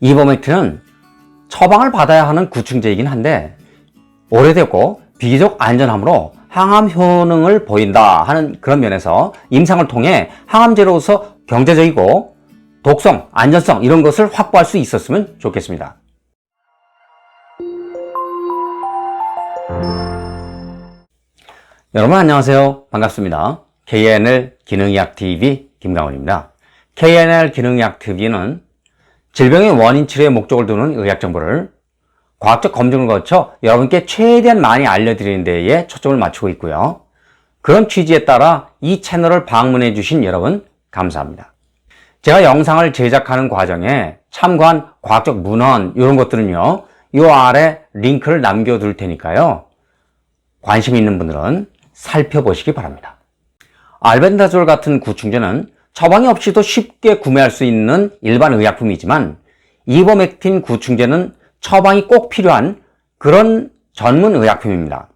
이버맥트는 처방을 받아야 하는 구충제이긴 한데 오래됐고 비교적 안전하므로 항암 효능을 보인다 하는 그런 면에서 임상을 통해 항암제로서 경제적이고 독성, 안전성 이런 것을 확보할 수 있었으면 좋겠습니다. 여러분 안녕하세요. 반갑습니다. KNL 기능의학TV 김강원입니다. KNL 기능의학TV는 질병의 원인 치료의 목적을 두는 의학 정보를 과학적 검증을 거쳐 여러분께 최대한 많이 알려드리는 데에 초점을 맞추고 있고요. 그런 취지에 따라 이 채널을 방문해 주신 여러분 감사합니다. 제가 영상을 제작하는 과정에 참고한 과학적 문헌 이런 것들은요. 이 아래 링크를 남겨둘 테니까요. 관심 있는 분들은 살펴보시기 바랍니다. 알벤다졸 같은 구충제는 처방이 없이도 쉽게 구매할 수 있는 일반 의약품이지만 이버맥틴 구충제는 처방이 꼭 필요한 그런 전문 의약품입니다.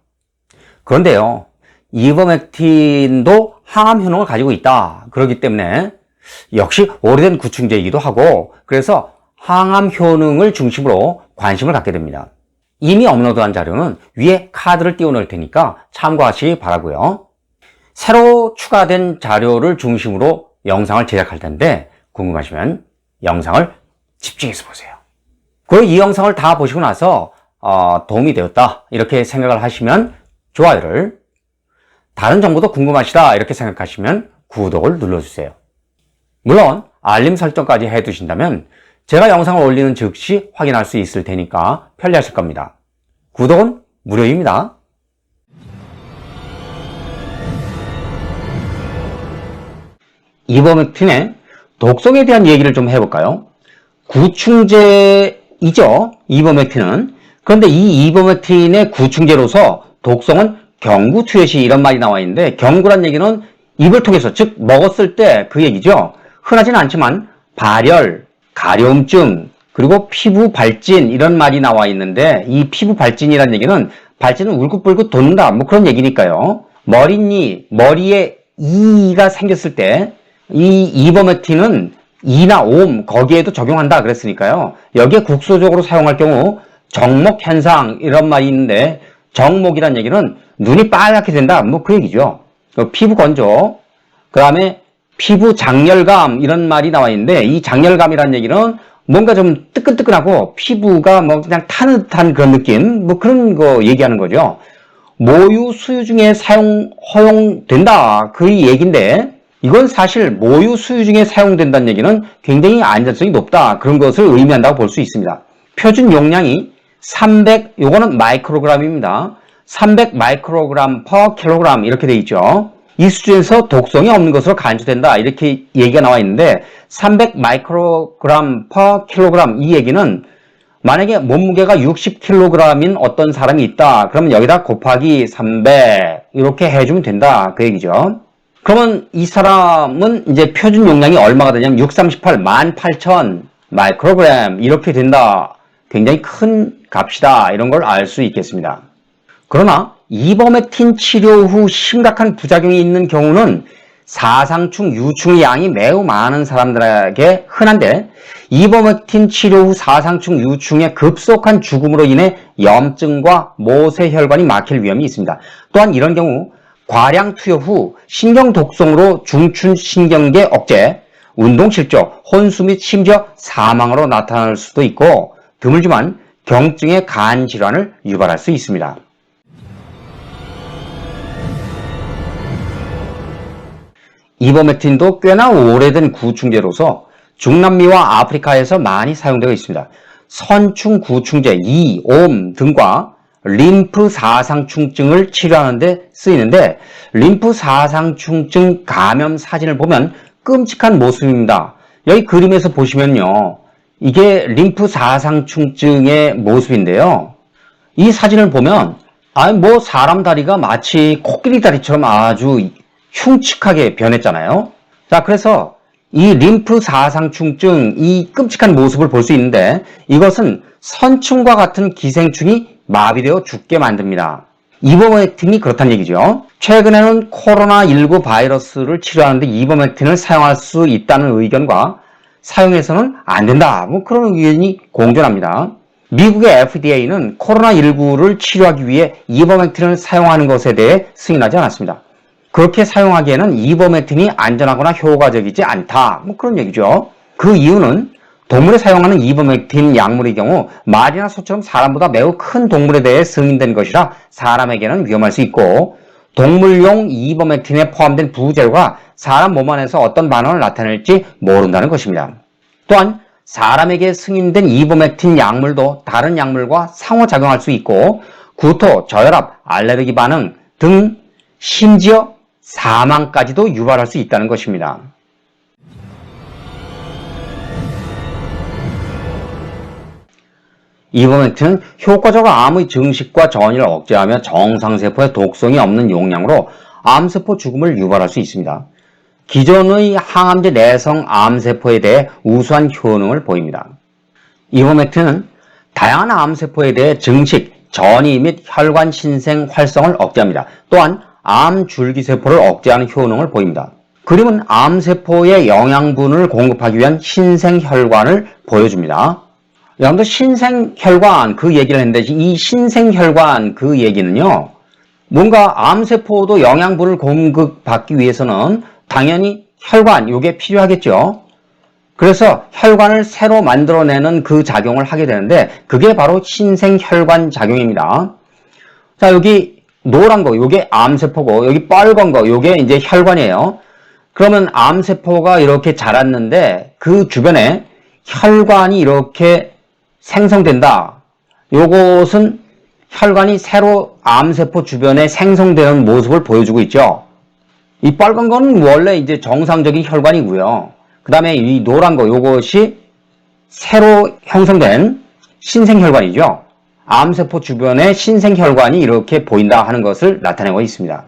그런데요, 이버맥틴도 항암 효능을 가지고 있다. 그렇기 때문에 역시 오래된 구충제이기도 하고 그래서 항암 효능을 중심으로 관심을 갖게 됩니다. 이미 업로드한 자료는 위에 카드를 띄워 놓을 테니까 참고하시기 바라고요. 새로 추가된 자료를 중심으로 영상을 제작할 텐데 궁금하시면 영상을 집중해서 보세요. 그리고 이 영상을 다 보시고 나서 어, 도움이 되었다 이렇게 생각을 하시면 좋아요를 다른 정보도 궁금하시다 이렇게 생각하시면 구독을 눌러주세요. 물론 알림 설정까지 해두신다면 제가 영상을 올리는 즉시 확인할 수 있을 테니까 편리하실 겁니다. 구독은 무료입니다. 이버맥틴의 독성에 대한 얘기를 좀 해볼까요? 구충제이죠. 이버맥틴은. 그런데 이 이버맥틴의 구충제로서 독성은 경구 투여시 이런 말이 나와 있는데 경구란 얘기는 입을 통해서 즉 먹었을 때 그 얘기죠. 흔하진 않지만 발열, 가려움증, 그리고 피부 발진 이런 말이 나와 있는데 이 피부 발진이라는 얘기는 발진은 울긋불긋 돋는다 뭐 그런 얘기니까요. 머리니 머리에 이가 생겼을 때 이 이버메틴은 이나 옴 거기에도 적용한다 그랬으니까요. 여기에 국소적으로 사용할 경우 정목 현상 이런 말이 있는데 정목이란 얘기는 눈이 빨갛게 된다 뭐 그 얘기죠. 그 피부 건조 그 다음에 피부 장열감 이런 말이 나와 있는데 이 장열감이라는 얘기는 뭔가 좀 뜨끈뜨끈하고 피부가 뭐 그냥 타는 듯한 그런 느낌 뭐 그런 거 얘기하는 거죠. 모유 수유 중에 사용 허용된다 그 얘기인데 이건 사실 모유 수유 중에 사용된다는 얘기는 굉장히 안전성이 높다 그런 것을 의미한다고 볼 수 있습니다. 표준 용량이 300 요거는 마이크로그램입니다. 300 마이크로그램 per 킬로그램 이렇게 돼 있죠. 이 수준에서 독성이 없는 것으로 간주된다 이렇게 얘기가 나와 있는데 300 마이크로그램 per 킬로그램 이 얘기는 만약에 몸무게가 60kg인 어떤 사람이 있다 그러면 여기다 곱하기 300 이렇게 해주면 된다 그 얘기죠 그러면 이 사람은 이제 표준 용량이 얼마가 되냐면 638 18,000 마이크로그램. 이렇게 된다. 굉장히 큰 값이다. 이런 걸 알 수 있겠습니다. 그러나 이버맥틴 치료 후 심각한 부작용이 있는 경우는 사상충, 유충의 양이 매우 많은 사람들에게 흔한데 이버맥틴 치료 후 사상충, 유충의 급속한 죽음으로 인해 염증과 모세혈관이 막힐 위험이 있습니다. 또한 이런 경우 과량 투여 후 신경 독성으로 중추신경계 억제, 운동실조, 혼수 및 심지어 사망으로 나타날 수도 있고 드물지만 경증의 간 질환을 유발할 수 있습니다. 이버메틴도 꽤나 오래된 구충제로서 중남미와 아프리카에서 많이 사용되고 있습니다. 선충 구충제, 이, 옴 등과 림프 사상충증을 치료하는 데 쓰이는데 림프 사상충증 감염 사진을 보면 끔찍한 모습입니다. 여기 그림에서 보시면요. 이게 림프 사상충증의 모습인데요. 이 사진을 보면 아니 뭐 사람 다리가 마치 코끼리 다리처럼 아주 흉측하게 변했잖아요. 자, 그래서 이 림프 사상충증, 이 끔찍한 모습을 볼 수 있는데 이것은 선충과 같은 기생충이 마비되어 죽게 만듭니다. 이버맥틴이 그렇다는 얘기죠. 최근에는 코로나19 바이러스를 치료하는데 이버맥틴을 사용할 수 있다는 의견과 사용해서는 안 된다. 뭐 그런 의견이 공존합니다. 미국의 FDA는 코로나19를 치료하기 위해 이버맥틴을 사용하는 것에 대해 승인하지 않았습니다. 그렇게 사용하기에는 이버맥틴이 안전하거나 효과적이지 않다. 뭐 그런 얘기죠. 그 이유는 동물에 사용하는 이버맥틴 약물의 경우 말이나 소처럼 사람보다 매우 큰 동물에 대해 승인된 것이라 사람에게는 위험할 수 있고 동물용 이버맥틴에 포함된 부재료가 사람 몸 안에서 어떤 반응을 나타낼지 모른다는 것입니다. 또한 사람에게 승인된 이버맥틴 약물도 다른 약물과 상호작용할 수 있고 구토, 저혈압, 알레르기 반응 등 심지어 사망까지도 유발할 수 있다는 것입니다. 이버맥틴은 효과적으로 암의 증식과 전이를 억제하며 정상세포에 독성이 없는 용량으로 암세포 죽음을 유발할 수 있습니다. 기존의 항암제 내성 암세포에 대해 우수한 효능을 보입니다. 이버맥틴은 다양한 암세포에 대해 증식, 전이 및 혈관 신생 활성을 억제합니다. 또한 암 줄기세포를 억제하는 효능을 보입니다. 그림은 암세포에 영양분을 공급하기 위한 신생혈관을 보여줍니다. 여러분들 신생혈관 그 얘기를 했는데 이 신생혈관 그 얘기는요. 뭔가 암세포도 영양분을 공급받기 위해서는 당연히 혈관 요게 필요하겠죠. 그래서 혈관을 새로 만들어내는 그 작용을 하게 되는데 그게 바로 신생혈관 작용입니다. 자 여기 노란 거 요게 암세포고 여기 빨간 거 요게 이제 혈관이에요. 그러면 암세포가 이렇게 자랐는데 그 주변에 혈관이 이렇게 생성된다. 요것은 혈관이 새로 암세포 주변에 생성되는 모습을 보여주고 있죠. 이 빨간 거는 원래 이제 정상적인 혈관이고요. 그 다음에 이 노란 거 요것이 새로 형성된 신생혈관이죠. 암세포 주변에 신생혈관이 이렇게 보인다 하는 것을 나타내고 있습니다.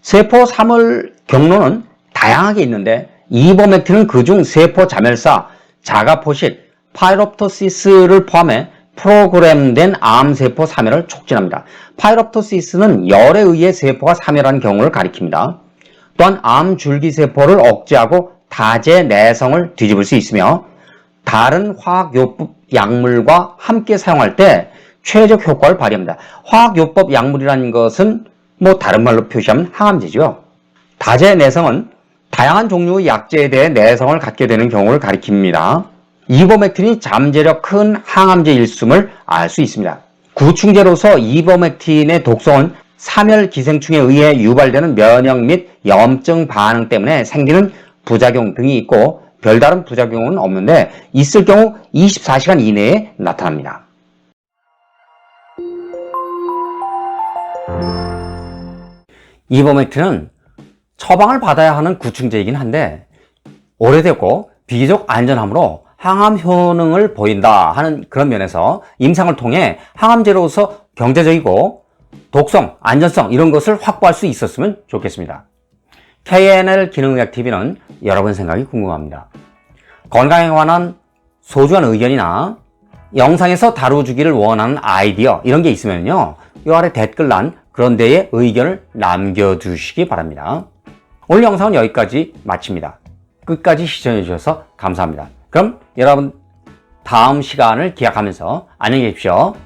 세포 사물 경로는 다양하게 있는데 이버맥틴은 그중 세포 자멸사, 자가 포식, 파이롭토시스를 포함해 프로그램된 암세포 사멸을 촉진합니다. 파이롭토시스는 열에 의해 세포가 사멸하는 경우를 가리킵니다. 또한 암줄기세포를 억제하고 다제 내성을 뒤집을 수 있으며 다른 화학요법 약물과 함께 사용할 때 최적 효과를 발휘합니다. 화학요법 약물이라는 것은 뭐 다른 말로 표시하면 항암제죠. 다제 내성은 다양한 종류의 약제에 대해 내성을 갖게 되는 경우를 가리킵니다. 이버맥틴이 잠재력 큰 항암제 일숨을 알 수 있습니다. 구충제로서 이버맥틴의 독성은 사멸 기생충에 의해 유발되는 면역 및 염증 반응 때문에 생기는 부작용 등이 있고 별다른 부작용은 없는데 있을 경우 24시간 이내에 나타납니다. 이버맥틴은 처방을 받아야 하는 구충제이긴 한데 오래됐고 비교적 안전하므로 항암 효능을 보인다 하는 그런 면에서 임상을 통해 항암제로서 경제적이고 독성, 안전성 이런 것을 확보할 수 있었으면 좋겠습니다. KNL 기능의학 TV는 여러분 생각이 궁금합니다. 건강에 관한 소중한 의견이나 영상에서 다루주기를 원하는 아이디어 이런 게 있으면요. 이 아래 댓글란 그런 데에 의견을 남겨주시기 바랍니다. 오늘 영상은 여기까지 마칩니다. 끝까지 시청해 주셔서 감사합니다. 그럼 여러분 다음 시간을 기약하면서 안녕히 계십시오.